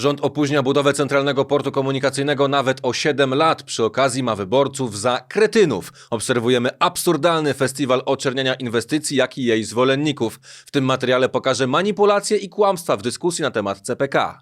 Rząd opóźnia budowę centralnego portu komunikacyjnego nawet o 7 lat. Przy okazji ma wyborców za kretynów. Obserwujemy absurdalny festiwal oczerniania inwestycji, jak i jej zwolenników. W tym materiale pokażę manipulacje i kłamstwa w dyskusji na temat CPK.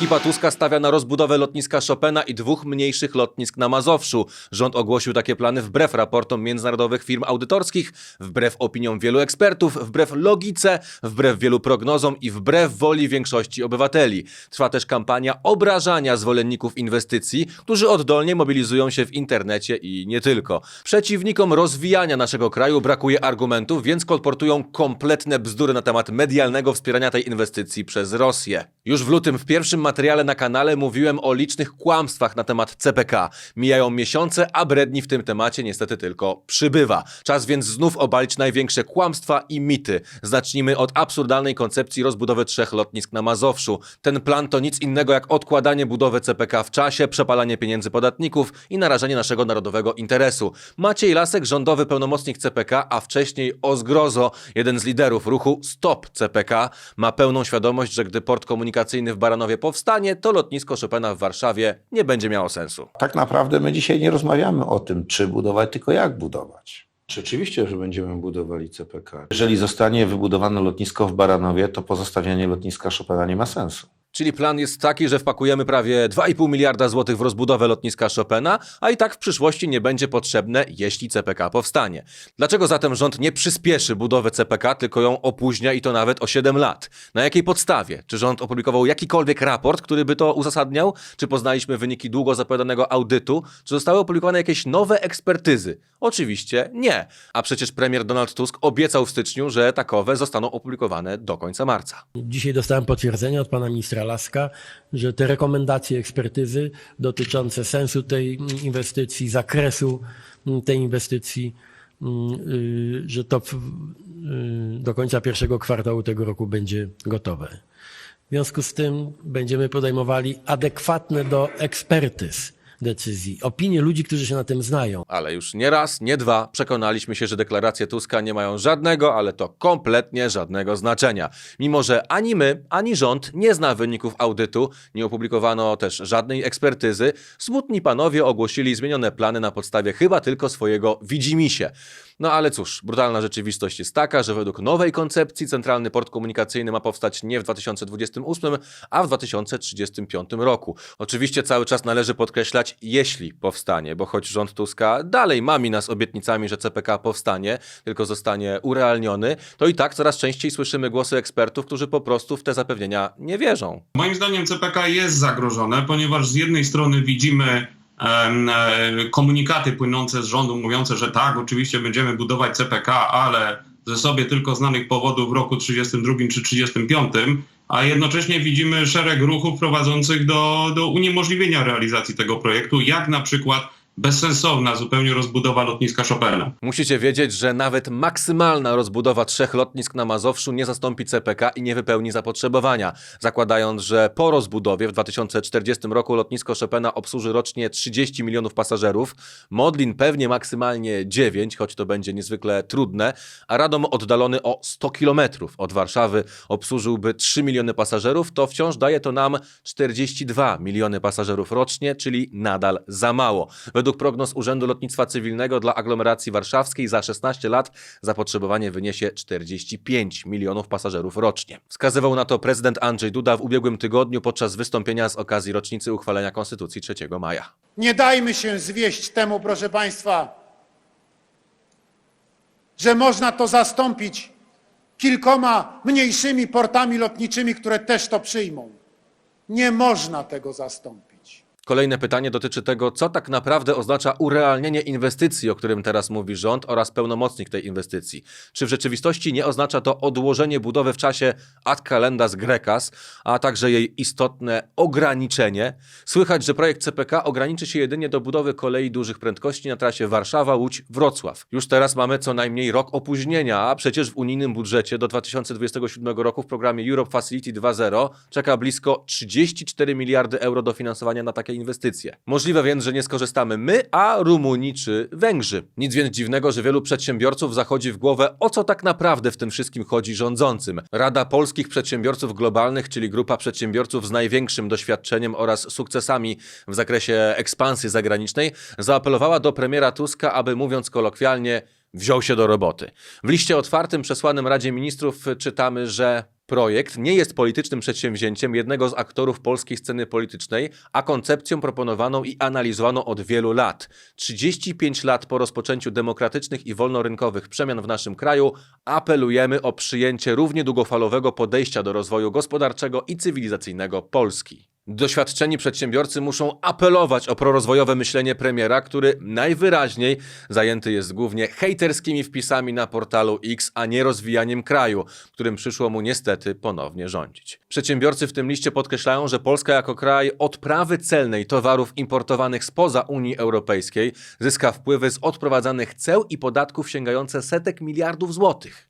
Ekipa Tuska stawia na rozbudowę lotniska Chopina i dwóch mniejszych lotnisk na Mazowszu. Rząd ogłosił takie plany wbrew raportom międzynarodowych firm audytorskich, wbrew opiniom wielu ekspertów, wbrew logice, wbrew wielu prognozom i wbrew woli większości obywateli. Trwa też kampania obrażania zwolenników inwestycji, którzy oddolnie mobilizują się w internecie i nie tylko. Przeciwnikom rozwijania naszego kraju brakuje argumentów, więc kolportują kompletne bzdury na temat medialnego wspierania tej inwestycji przez Rosję. Już w lutym w pierwszym materiale na kanale mówiłem o licznych kłamstwach na temat CPK. Mijają miesiące, a bredni w tym temacie niestety tylko przybywa. Czas więc znów obalić największe kłamstwa i mity. Zacznijmy od absurdalnej koncepcji rozbudowy trzech lotnisk na Mazowszu. Ten plan to nic innego jak odkładanie budowy CPK w czasie, przepalanie pieniędzy podatników i narażanie naszego narodowego interesu. Maciej Lasek, rządowy pełnomocnik CPK, a wcześniej o zgrozo, jeden z liderów ruchu Stop CPK, ma pełną świadomość, że gdy port komunikacyjny w Baranowie powstanie, to lotnisko Chopina w Warszawie nie będzie miało sensu. Tak naprawdę my dzisiaj nie rozmawiamy o tym, czy budować, tylko jak budować. Rzeczywiście, że będziemy budowali CPK. Jeżeli zostanie wybudowane lotnisko w Baranowie, to pozostawianie lotniska Chopina nie ma sensu. Czyli plan jest taki, że wpakujemy prawie 2,5 miliarda złotych w rozbudowę lotniska Chopina, a i tak w przyszłości nie będzie potrzebne, jeśli CPK powstanie. Dlaczego zatem rząd nie przyspieszy budowy CPK, tylko ją opóźnia i to nawet o 7 lat? Na jakiej podstawie? Czy rząd opublikował jakikolwiek raport, który by to uzasadniał? Czy poznaliśmy wyniki długo zapowiadanego audytu? Czy zostały opublikowane jakieś nowe ekspertyzy? Oczywiście nie. A przecież premier Donald Tusk obiecał w styczniu, że takowe zostaną opublikowane do końca marca. Dzisiaj dostałem potwierdzenie od pana ministra Laska, że te rekomendacje ekspertyzy dotyczące sensu tej inwestycji, zakresu tej inwestycji, y, że to y, do końca pierwszego kwartału tego roku będzie gotowe. W związku z tym będziemy podejmowali adekwatne do ekspertyz decyzji, opinie ludzi, którzy się na tym znają. Ale już nie raz, nie dwa przekonaliśmy się, że deklaracje Tuska nie mają żadnego, ale to kompletnie żadnego znaczenia. Mimo, że ani my, ani rząd nie zna wyników audytu, nie opublikowano też żadnej ekspertyzy, smutni panowie ogłosili zmienione plany na podstawie chyba tylko swojego widzimisię. No ale cóż, brutalna rzeczywistość jest taka, że według nowej koncepcji centralny port komunikacyjny ma powstać nie w 2028, a w 2035 roku. Oczywiście cały czas należy podkreślać, jeśli powstanie, bo choć rząd Tuska dalej mami nas obietnicami, że CPK powstanie, tylko zostanie urealniony, to i tak coraz częściej słyszymy głosy ekspertów, którzy po prostu w te zapewnienia nie wierzą. Moim zdaniem CPK jest zagrożone, ponieważ z jednej strony widzimy komunikaty płynące z rządu mówiące, że tak, oczywiście będziemy budować CPK, ale ze sobie tylko znanych powodów w roku 32 czy 35, a jednocześnie widzimy szereg ruchów prowadzących do, do uniemożliwienia realizacji tego projektu, jak na przykład bezsensowna zupełnie rozbudowa lotniska Chopina. Musicie wiedzieć, że nawet maksymalna rozbudowa trzech lotnisk na Mazowszu nie zastąpi CPK i nie wypełni zapotrzebowania. Zakładając, że po rozbudowie w 2040 roku lotnisko Chopina obsłuży rocznie 30 milionów pasażerów, Modlin pewnie maksymalnie 9, choć to będzie niezwykle trudne, a Radom oddalony o 100 kilometrów od Warszawy obsłużyłby 3 miliony pasażerów, to wciąż daje to nam 42 miliony pasażerów rocznie, czyli nadal za mało. Według prognoz Urzędu Lotnictwa Cywilnego dla aglomeracji warszawskiej za 16 lat zapotrzebowanie wyniesie 45 milionów pasażerów rocznie. Wskazywał na to prezydent Andrzej Duda w ubiegłym tygodniu podczas wystąpienia z okazji rocznicy uchwalenia Konstytucji 3 maja. Nie dajmy się zwieść temu, proszę Państwa, że można to zastąpić kilkoma mniejszymi portami lotniczymi, które też to przyjmą. Nie można tego zastąpić. Kolejne pytanie dotyczy tego, co tak naprawdę oznacza urealnienie inwestycji, o którym teraz mówi rząd oraz pełnomocnik tej inwestycji. Czy w rzeczywistości nie oznacza to odłożenie budowy w czasie ad calendas grecas, a także jej istotne ograniczenie? Słychać, że projekt CPK ograniczy się jedynie do budowy kolei dużych prędkości na trasie Warszawa-Łódź-Wrocław. Już teraz mamy co najmniej rok opóźnienia, a przecież w unijnym budżecie do 2027 roku w programie Europe Facility 2.0 czeka blisko 34 miliardy euro dofinansowania na takie inwestycje. Możliwe więc, że nie skorzystamy my, a Rumuni czy Węgrzy. Nic więc dziwnego, że wielu przedsiębiorców zachodzi w głowę, o co tak naprawdę w tym wszystkim chodzi rządzącym. Rada Polskich Przedsiębiorców Globalnych, czyli grupa przedsiębiorców z największym doświadczeniem oraz sukcesami w zakresie ekspansji zagranicznej, zaapelowała do premiera Tuska, aby mówiąc kolokwialnie, wziął się do roboty. W liście otwartym przesłanym Radzie Ministrów czytamy, że projekt nie jest politycznym przedsięwzięciem jednego z aktorów polskiej sceny politycznej, a koncepcją proponowaną i analizowaną od wielu lat. 35 lat po rozpoczęciu demokratycznych i wolnorynkowych przemian w naszym kraju apelujemy o przyjęcie równie długofalowego podejścia do rozwoju gospodarczego i cywilizacyjnego Polski. Doświadczeni przedsiębiorcy muszą apelować o prorozwojowe myślenie premiera, który najwyraźniej zajęty jest głównie hejterskimi wpisami na portalu X, a nie rozwijaniem kraju, którym przyszło mu niestety ponownie rządzić. Przedsiębiorcy w tym liście podkreślają, że Polska jako kraj odprawy celnej towarów importowanych spoza Unii Europejskiej zyska wpływy z odprowadzanych ceł i podatków sięgające setek miliardów złotych.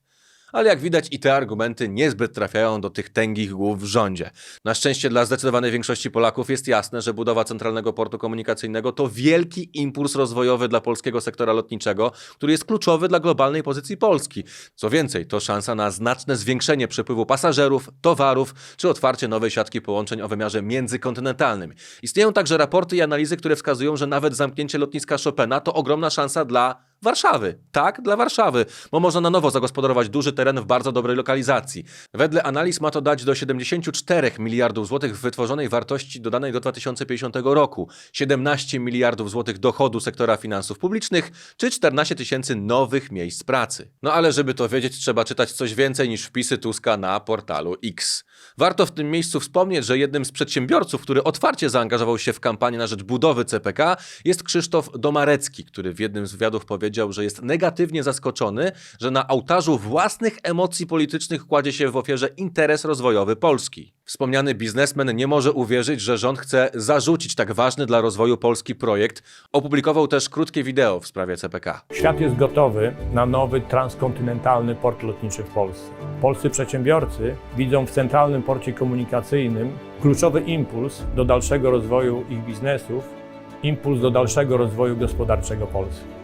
Ale jak widać i te argumenty niezbyt trafiają do tych tęgich głów w rządzie. Na szczęście dla zdecydowanej większości Polaków jest jasne, że budowa centralnego portu komunikacyjnego to wielki impuls rozwojowy dla polskiego sektora lotniczego, który jest kluczowy dla globalnej pozycji Polski. Co więcej, to szansa na znaczne zwiększenie przepływu pasażerów, towarów czy otwarcie nowej siatki połączeń o wymiarze międzykontynentalnym. Istnieją także raporty i analizy, które wskazują, że nawet zamknięcie lotniska Chopina to ogromna szansa dla Warszawy. Tak, dla Warszawy, bo można na nowo zagospodarować duży teren w bardzo dobrej lokalizacji. Wedle analiz ma to dać do 74 miliardów złotych wytworzonej wartości dodanej do 2050 roku, 17 miliardów złotych dochodu sektora finansów publicznych, czy 14 tysięcy nowych miejsc pracy. No ale żeby to wiedzieć, trzeba czytać coś więcej niż wpisy Tuska na portalu X. Warto w tym miejscu wspomnieć, że jednym z przedsiębiorców, który otwarcie zaangażował się w kampanię na rzecz budowy CPK, jest Krzysztof Domarecki, który w jednym z wywiadów powiedział, że jest negatywnie zaskoczony, że na ołtarzu własnych emocji politycznych kładzie się w ofierze interes rozwojowy Polski. Wspomniany biznesmen nie może uwierzyć, że rząd chce zarzucić tak ważny dla rozwoju Polski projekt. Opublikował też krótkie wideo w sprawie CPK. Świat jest gotowy na nowy transkontynentalny port lotniczy w Polsce. Polscy przedsiębiorcy widzą w centralnym porcie komunikacyjnym kluczowy impuls do dalszego rozwoju ich biznesów, impuls do dalszego rozwoju gospodarczego Polski.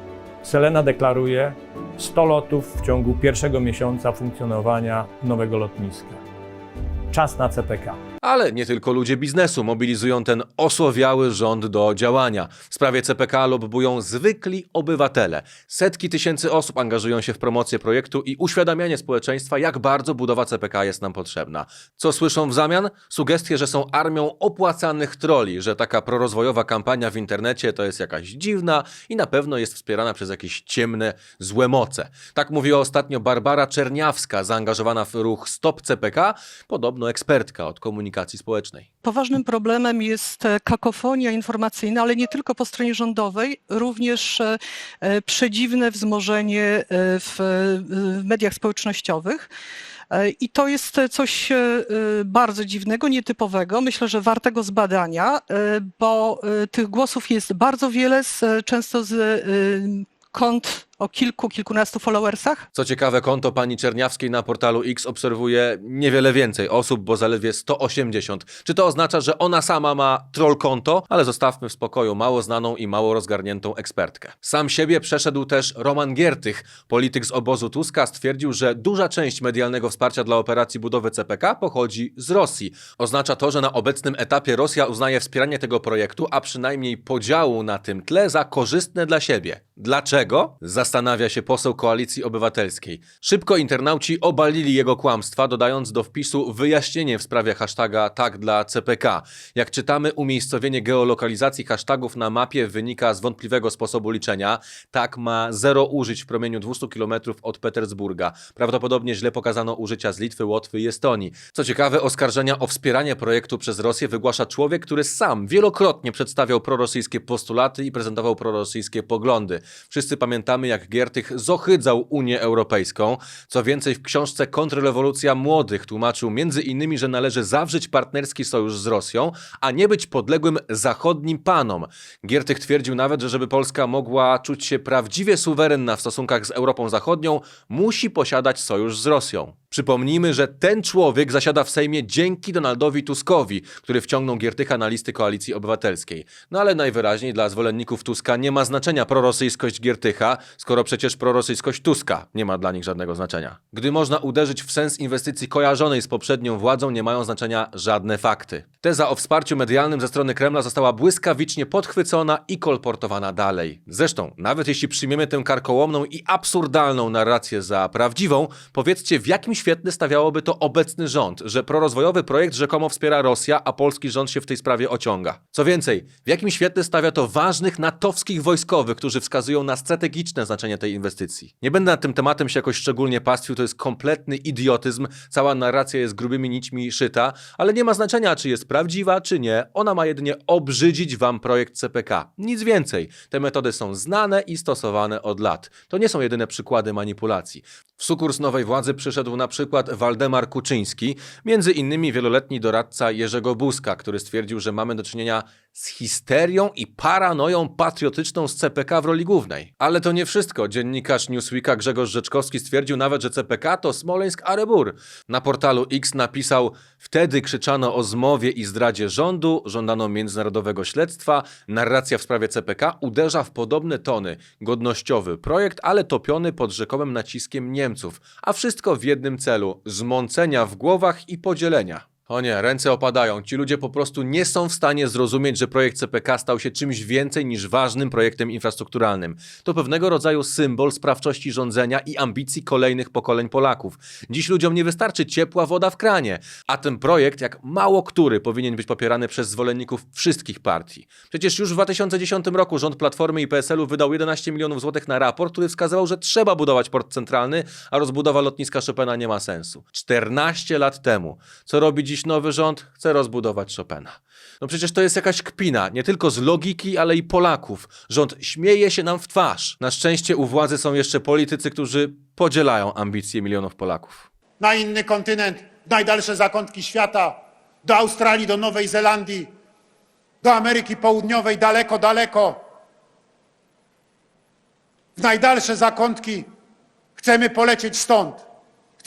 Selena deklaruje 100 lotów w ciągu pierwszego miesiąca funkcjonowania nowego lotniska. Czas na CPK. Ale nie tylko ludzie biznesu mobilizują ten osłowiały rząd do działania. W sprawie CPK lobbują zwykli obywatele. Setki tysięcy osób angażują się w promocję projektu i uświadamianie społeczeństwa, jak bardzo budowa CPK jest nam potrzebna. Co słyszą w zamian? Sugestie, że są armią opłacanych troli, że taka prorozwojowa kampania w internecie to jest jakaś dziwna i na pewno jest wspierana przez jakieś ciemne, złe moce. Tak mówiła ostatnio Barbara Czerniawska, zaangażowana w ruch Stop CPK, podobno ekspertka od komunikacji społecznej. Poważnym problemem jest e, kakofonia informacyjna, ale nie tylko po stronie rządowej, również e, e, przedziwne wzmożenie w, mediach społecznościowych. I to jest coś bardzo dziwnego, nietypowego, myślę, że wartego zbadania, bo tych głosów jest bardzo wiele, często z kont o kilku, kilkunastu followersach. Co ciekawe, konto pani Czerniawskiej na portalu X obserwuje niewiele więcej osób, bo zaledwie 180. Czy to oznacza, że ona sama ma troll konto? Ale zostawmy w spokoju mało znaną i mało rozgarniętą ekspertkę. Sam siebie przeszedł też Roman Giertych. Polityk z obozu Tuska stwierdził, że duża część medialnego wsparcia dla operacji budowy CPK pochodzi z Rosji. Oznacza to, że na obecnym etapie Rosja uznaje wspieranie tego projektu, a przynajmniej podziału na tym tle za korzystne dla siebie. Dlaczego? Zastanawia się poseł Koalicji Obywatelskiej. Szybko internauci obalili jego kłamstwa, dodając do wpisu wyjaśnienie w sprawie hashtaga tak dla CPK. Jak czytamy, umiejscowienie geolokalizacji hashtagów na mapie wynika z wątpliwego sposobu liczenia. Tak ma zero użyć w promieniu 200 km od Petersburga. Prawdopodobnie źle pokazano użycia z Litwy, Łotwy i Estonii. Co ciekawe, oskarżenia o wspieranie projektu przez Rosję wygłasza człowiek, który sam wielokrotnie przedstawiał prorosyjskie postulaty i prezentował prorosyjskie poglądy. Wszyscy pamiętamy, jak Giertych zohydzał Unię Europejską. Co więcej, w książce Kontrrewolucja Młodych tłumaczył między innymi, że należy zawrzeć partnerski sojusz z Rosją, a nie być podległym zachodnim panom. Giertych twierdził nawet, że żeby Polska mogła czuć się prawdziwie suwerenna w stosunkach z Europą Zachodnią, musi posiadać sojusz z Rosją. Przypomnijmy, że ten człowiek zasiada w Sejmie dzięki Donaldowi Tuskowi, który wciągnął Giertycha na listy Koalicji Obywatelskiej. No ale najwyraźniej dla zwolenników Tuska nie ma znaczenia prorosyjskość Giertycha, skoro przecież prorosyjskość Tuska nie ma dla nich żadnego znaczenia. Gdy można uderzyć w sens inwestycji kojarzonej z poprzednią władzą, nie mają znaczenia żadne fakty. Teza o wsparciu medialnym ze strony Kremla została błyskawicznie podchwycona i kolportowana dalej. Zresztą, nawet jeśli przyjmiemy tę karkołomną i absurdalną narrację za prawdziwą, powiedzcie w jakim świetle stawiałoby to obecny rząd, że prorozwojowy projekt rzekomo wspiera Rosja, a polski rząd się w tej sprawie ociąga. Co więcej, w jakim świetle stawia to ważnych natowskich wojskowych, którzy wskazują na strategiczne znaczenie tej inwestycji. Nie będę nad tym tematem się jakoś szczególnie pastwił, to jest kompletny idiotyzm, cała narracja jest grubymi nićmi szyta, ale nie ma znaczenia, czy jest prawdziwa, czy nie, ona ma jedynie obrzydzić wam projekt CPK. Nic więcej. Te metody są znane i stosowane od lat. To nie są jedyne przykłady manipulacji. W sukurs nowej władzy przyszedł na przykład Waldemar Kuczyński, między innymi wieloletni doradca Jerzego Buzka, który stwierdził, że mamy do czynienia z histerią i paranoją patriotyczną z CPK w roli głównej. Ale to nie wszystko. Dziennikarz Newsweeka Grzegorz Rzeczkowski stwierdził nawet, że CPK to Smoleńsk Arebur. Na portalu X napisał Wtedy krzyczano o zmowie i zdradzie rządu, żądano międzynarodowego śledztwa, narracja w sprawie CPK uderza w podobne tony. Godnościowy projekt, ale topiony pod rzekomym naciskiem Niemców. A wszystko w jednym celu – zmącenia w głowach i podzielenia. O nie, ręce opadają. Ci ludzie po prostu nie są w stanie zrozumieć, że projekt CPK stał się czymś więcej niż ważnym projektem infrastrukturalnym. To pewnego rodzaju symbol sprawczości rządzenia i ambicji kolejnych pokoleń Polaków. Dziś ludziom nie wystarczy ciepła woda w kranie, a ten projekt, jak mało który, powinien być popierany przez zwolenników wszystkich partii. Przecież już w 2010 roku rząd Platformy i PSL-u wydał 11 milionów złotych na raport, który wskazywał, że trzeba budować port centralny, a rozbudowa lotniska Chopina nie ma sensu. 14 lat temu. Co robi dziś nowy rząd? Chce rozbudować Chopina. No przecież to jest jakaś kpina, nie tylko z logiki, ale i Polaków. Rząd śmieje się nam w twarz. Na szczęście u władzy są jeszcze politycy, którzy podzielają ambicje milionów Polaków. Na inny kontynent, najdalsze zakątki świata, do Australii, do Nowej Zelandii, do Ameryki Południowej, daleko, daleko. W najdalsze zakątki chcemy polecieć stąd.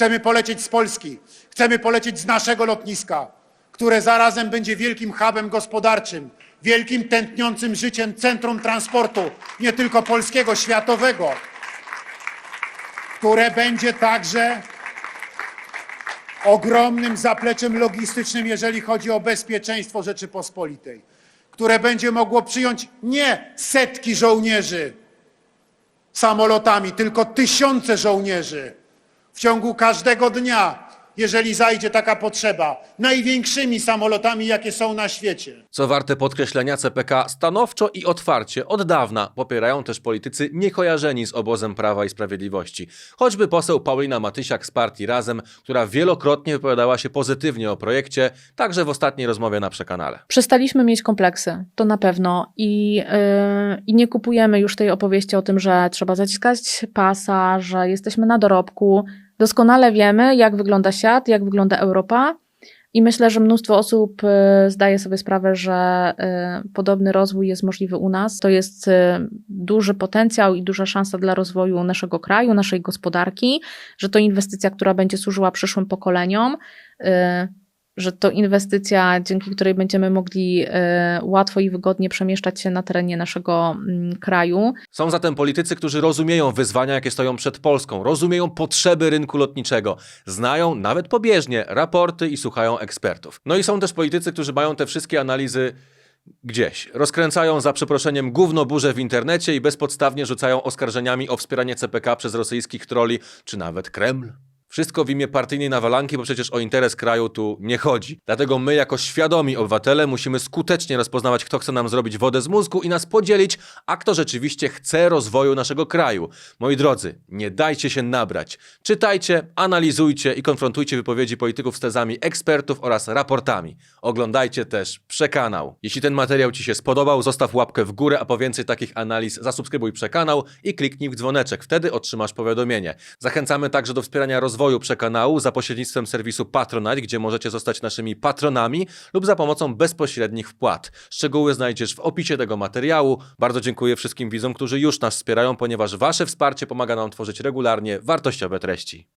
Chcemy polecieć z Polski. Chcemy polecieć z naszego lotniska, które zarazem będzie wielkim hubem gospodarczym, wielkim tętniącym życiem centrum transportu, nie tylko polskiego, światowego, które będzie także ogromnym zapleczem logistycznym, jeżeli chodzi o bezpieczeństwo Rzeczypospolitej, które będzie mogło przyjąć nie setki żołnierzy samolotami, tylko tysiące żołnierzy w ciągu każdego dnia, jeżeli zajdzie taka potrzeba, największymi samolotami, jakie są na świecie. Co warte podkreślenia, CPK stanowczo i otwarcie od dawna popierają też politycy niekojarzeni z obozem Prawa i Sprawiedliwości. Choćby poseł Paulina Matysiak z partii Razem, która wielokrotnie wypowiadała się pozytywnie o projekcie, także w ostatniej rozmowie na przekanale. Przestaliśmy mieć kompleksy, to na pewno. I, yy, I nie kupujemy już tej opowieści o tym, że trzeba zaciskać pasa, że jesteśmy na dorobku. Doskonale wiemy, jak wygląda świat, jak wygląda Europa. I myślę, że mnóstwo osób y, zdaje sobie sprawę, że y, podobny rozwój jest możliwy u nas. To jest y, duży potencjał i duża szansa dla rozwoju naszego kraju, naszej gospodarki, że to inwestycja, która będzie służyła przyszłym pokoleniom, że to inwestycja, dzięki której będziemy mogli e, łatwo i wygodnie przemieszczać się na terenie naszego mm, kraju. Są zatem politycy, którzy rozumieją wyzwania, jakie stoją przed Polską, rozumieją potrzeby rynku lotniczego, znają nawet pobieżnie raporty i słuchają ekspertów. No i są też politycy, którzy mają te wszystkie analizy gdzieś. Rozkręcają za przeproszeniem gówno burzę w internecie i bezpodstawnie rzucają oskarżeniami o wspieranie CPK przez rosyjskich troli, czy nawet Kreml. Wszystko w imię partyjnej nawalanki, bo przecież o interes kraju tu nie chodzi. Dlatego my, jako świadomi obywatele, musimy skutecznie rozpoznawać, kto chce nam zrobić wodę z mózgu i nas podzielić, a kto rzeczywiście chce rozwoju naszego kraju. Moi drodzy, nie dajcie się nabrać. Czytajcie, analizujcie i konfrontujcie wypowiedzi polityków z tezami ekspertów oraz raportami. Oglądajcie też Przekanał. Jeśli ten materiał Ci się spodobał, zostaw łapkę w górę, a po więcej takich analiz zasubskrybuj Przekanał i kliknij w dzwoneczek. Wtedy otrzymasz powiadomienie. Zachęcamy także do wspierania rozwoju Przekanału za pośrednictwem serwisu Patronite, gdzie możecie zostać naszymi patronami lub za pomocą bezpośrednich wpłat. Szczegóły znajdziesz w opisie tego materiału. Bardzo dziękuję wszystkim widzom, którzy już nas wspierają, ponieważ Wasze wsparcie pomaga nam tworzyć regularnie wartościowe treści.